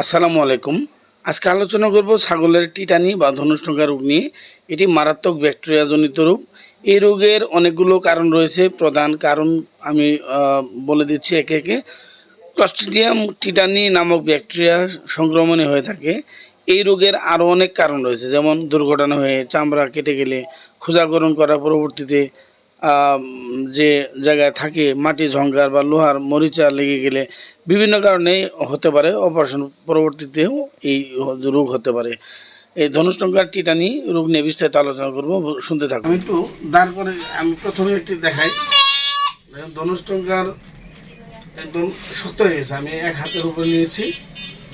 আসসালামু আলাইকুম। আজকে আলোচনা করব ছাগলের টিটানি বা ধনুষ্টঙ্কা রোগ নিয়ে। এটি মারাত্মক ব্যাকটেরিয়াজনিত রোগ। এই রোগের অনেকগুলো কারণ রয়েছে। প্রধান কারণ আমি বলে দিচ্ছি একে একে। ক্লস্ট্রিডিয়াম টিটানি নামক ব্যাকটেরিয়া সংক্রমণে হয়ে থাকে। এই রোগের আরও অনেক কারণ রয়েছে। যেমন দুর্ঘটনা হয়ে চামড়া কেটে গেলে ক্ষুজাকরণ করার পরবর্তীতে যে জায়গায় থাকে মাটি ঝঙ্কার বা লোহার মরিচা লেগে গেলে বিভিন্ন কারণে হতে পারে অপারেশন পরবর্তীতেও এই রোগ হতে পারে। এই ধনুষ্টঙ্কার টিটানি রোগ নিয়ে বিস্তারিত আলোচনা করব, শুনতে থাকব আমি একটু দাঁড় করে, আমি প্রথমে একটি দেখাই। ধনুষ্টঙ্কার একদম শক্ত হয়ে গেছে। আমি এক হাতের উপরে নিয়েছি,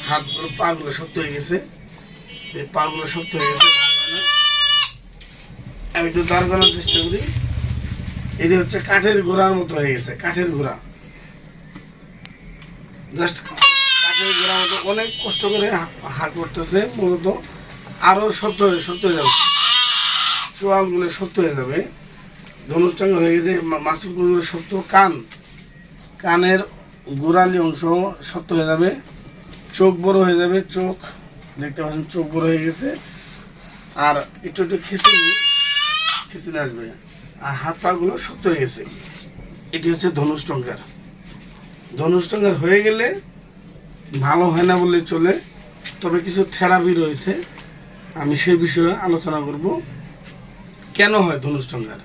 হাতগুলো পাগুলো শক্ত হয়ে গেছে। এই পাগুলো শক্ত হয়ে গেছে আমি একটু দাঁড় করার চেষ্টা করি। এটি হচ্ছে কাঠের ঘোড়ার মতো হয়ে গেছে, কাঠের ঘোড়া। জাস্ট কাঠের ঘোড়ার মতো অনেক কষ্ট করে হা- হা করতেছে, মূলত আরও শক্ত হয়ে শক্ত হয়ে যাবে। চোয়ালগুলো শক্ত হয়ে যাবে। ধনুষ্ঠাঙ্গ হয়ে গেছে মাসুলগুলো শক্ত কান। কানের গোড়ালি অংশ শক্ত হয়ে যাবে। চোখ বড় হয়ে যাবে, চোখ, দেখতে পাচ্ছেন চোখ বড় হয়ে গেছে। আর একটু একটু খিচুড়ি খিচুড়ি আসবে। আর হাত পাগুলো শক্ত হয়ে গেছে। এটি হচ্ছে ধনুষ্টঙ্কার ধনুষ্টঙ্কার হয়ে গেলে ভালো হয় না বললে চলে, তবে কিছু থেরাপি রয়েছে। আমি সেই বিষয়ে আলোচনা করব। কেন হয় ধনুষ্টঙ্কার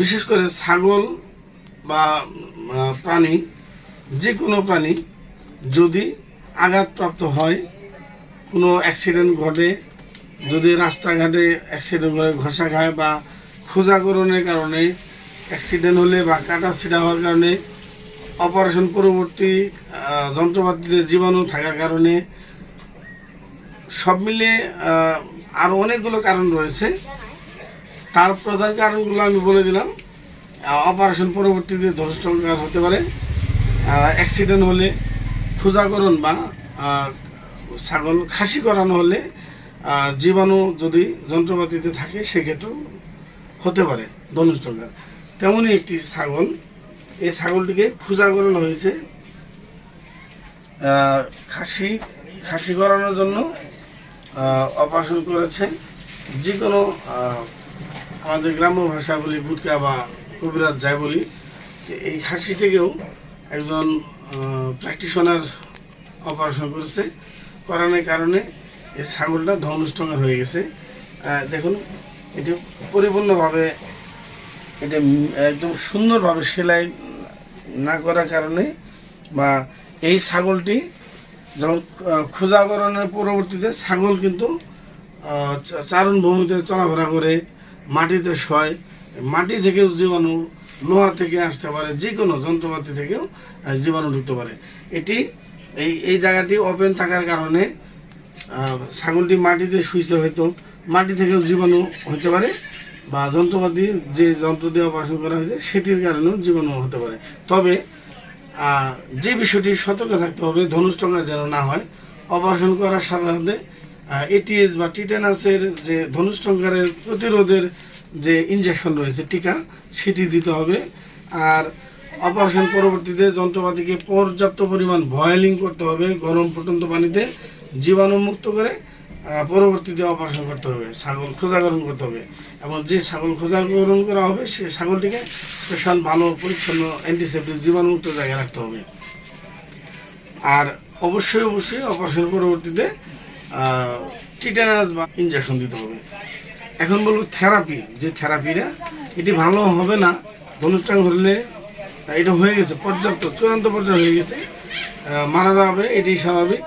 বিশেষ করে ছাগল বা প্রাণী যে কোনো প্রাণী যদি আঘাতপ্রাপ্ত হয়, কোনো অ্যাক্সিডেন্ট ঘটে যদি রাস্তাঘাটে অ্যাক্সিডেন্ট করে ঘষা খায় বা ক্ষুজাকরণের কারণে অ্যাক্সিডেন্ট হলে বা কাটা ছিঁড়া হওয়ার কারণে অপারেশন পরবর্তী যন্ত্রপাতিতে জীবাণু থাকার কারণে সব আহ, আরও অনেকগুলো কারণ রয়েছে। তার প্রধান কারণগুলো আমি বলে দিলাম। অপারেশন পরবর্তীতে ধনুষ্টঙ্কার হতে পারে। অ্যাক্সিডেন্ট হলে ক্ষুজাকরণ বা ছাগল খাসি করানো হলে জীবাণু যদি যন্ত্রপাতিতে থাকে সেক্ষেত্রেও হতে পারে ধনুষ্টঙ্কার তেমনই একটি ছাগল। এই ছাগলটিকে খুঁজা করানো হয়েছে খাসি খাসি করানোর জন্য অপারেশন করেছে। যে কোনো আমাদের গ্রাম্য ভাষা বলি বুটকা বা কবিরাজ যাই বলি এই খাসিটিকেও একজন প্র্যাকটিশনার অপারেশন করেছে। করানোর কারণে এই ছাগলটা ধনুষ্টঙ্গার হয়ে গেছে। দেখুন, এটি পরিপূর্ণভাবে এটা একদম সুন্দরভাবে সেলাই না করার কারণে বা এই ছাগলটি যখন খোঁজাকরণের পরবর্তীতে ছাগল কিন্তু চারণ ভূমিতে চলাফেরা করে, মাটিতে শয়, মাটি থেকেও জীবাণু লোহা থেকে আসতে পারে যে কোনো যন্ত্রপাতি থেকেও জীবাণু ঢুকতে পারে। এটি এই এই জায়গাটি ওপেন থাকার কারণে ছাগলটি মাটিতে শুইছে হয়তো। মাটি থেকেও জীবাণু হতে পারে বা যন্ত্রপাতি যে যন্ত্র দিয়ে অপারেশন করা হয়েছে, সেটির কারণেও জীবাণু হতে পারে। তবে যে বিষয়টি সতর্ক থাকতে হবে ধনুষ্টঙ্গা যেন না হয়, অপারেশন করার সাথে সাথে এটিএস বা টিটেনাসের যে ধনুষ্টঙ্কারের প্রতিরোধের যে ইনজেকশন রয়েছে, টিকা, সেটি দিতে হবে। আর অপারেশন পরবর্তীতে যন্ত্রপাতিকে পর্যাপ্ত পরিমাণ বয়েলিং করতে হবে গরম ফুটন্ত পানিতে। জীবাণু মুক্ত করে পরবর্তীতে অপারেশন করতে হবে। ছাগল খোঁজাকরণ করতে হবে। এবং যে ছাগল খোঁজাকরণ করা হবে, সে ছাগলটিকে স্পেশাল ভালো পরিচ্ছন্ন অ্যান্টিসেপ্টিক জীবাণুমুক্ত জায়গায় রাখতে হবে। আর অবশ্যই অবশ্যই অপারেশন পরবর্তীতে টিটেনাস বা ইনজেকশন দিতে হবে। এখন বলব থেরাপি যে থেরাপিটা এটি ভালো হবে না ধনুষ্ঠান হলে, এটা হয়ে গেছে, পর্যাপ্ত, চূড়ান্ত পর্যায়ে হয়ে গেছে মারা যাবে, এটি স্বাভাবিক।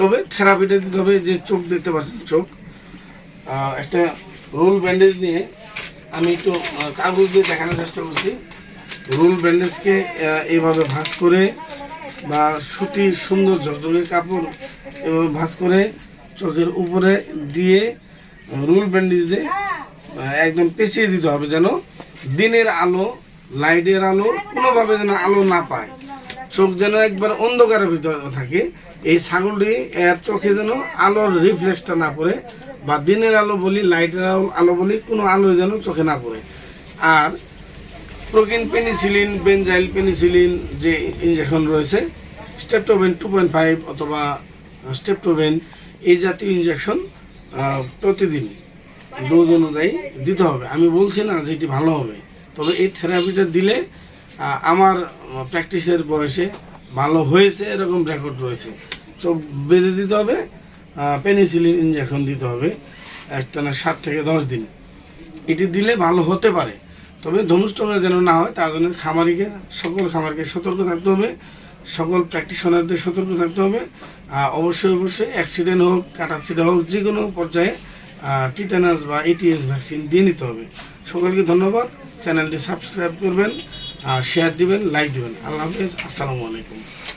তবে থেরাপিটা দিতে হবে যে চোখ দেখতে পাচ্ছেন চোখ। একটা রোল ব্যান্ডেজ নিয়ে আমি একটু কাগজ দিয়ে দেখানোর চেষ্টা করছি। রোল ব্যান্ডেজকে এইভাবে ভাঁজ করে বা সুতির সুন্দর ঝকঝকে কাপড় এভাবে ভাঁজ করে চোখের উপরে দিয়ে রুল ব্যান্ডেজ দিয়ে একদম পেঁচিয়ে দিতে হবে যেন দিনের আলো লাইটের আলো কোনোভাবে যেন আলো না পায়। চোখ যেন একবার অন্ধকারের ভিতরে থাকে। এই ছাগলটি এর চোখে যেন আলোর রিফ্লেক্সটা না পড়ে বা দিনের আলো বলি লাইটের আলো- বলি, কোনো আলো যেন চোখে না পড়ে। আর প্রোকিন পেনিসিলিন বেনজাইল পেনিসিলিন যে ইঞ্জেকশন রয়েছে স্টেপটোভেন টু পয়েন্ট ফাইভ অথবা স্টেপটোভেন এই জাতীয় ইঞ্জেকশন প্রতিদিন ডোজ অনুযায়ী দিতে হবে। আমি বলছি না যে এটি ভালো হবে, তবে এই থেরাপিটা দিলে আমার প্র্যাকটিসের বয়সে ভালো হয়েছে, এরকম রেকর্ড রয়েছে। চোখ বেঁধে দিতে হবে পেনিসিলিন ইঞ্জেকশন দিতে হবে একটানা সাত থেকে দশ দিন। এটি দিলে ভালো হতে পারে। তবে ধনুষ্টঙ্গা যেন না হয়, তার জন্য খামারিকে, সকল খামারকে সতর্ক থাকতে হবে, সকল প্র্যাকটিশনারদের সতর্ক থাকতে হবে। অবশ্যই অবশ্যই অ্যাক্সিডেন্ট হোক কাটাছিডা হোক, যে কোনো পর্যায়ে টিটানাস বা এটিএস ভ্যাকসিন দিয়ে নিতে হবে। সকলকে ধন্যবাদ। চ্যানেলটি সাবস্ক্রাইব করবেন। শেয়ার দিবেন লাইক দিবেন। আল্লাহ হাফিজ আসসালামু আলাইকুম।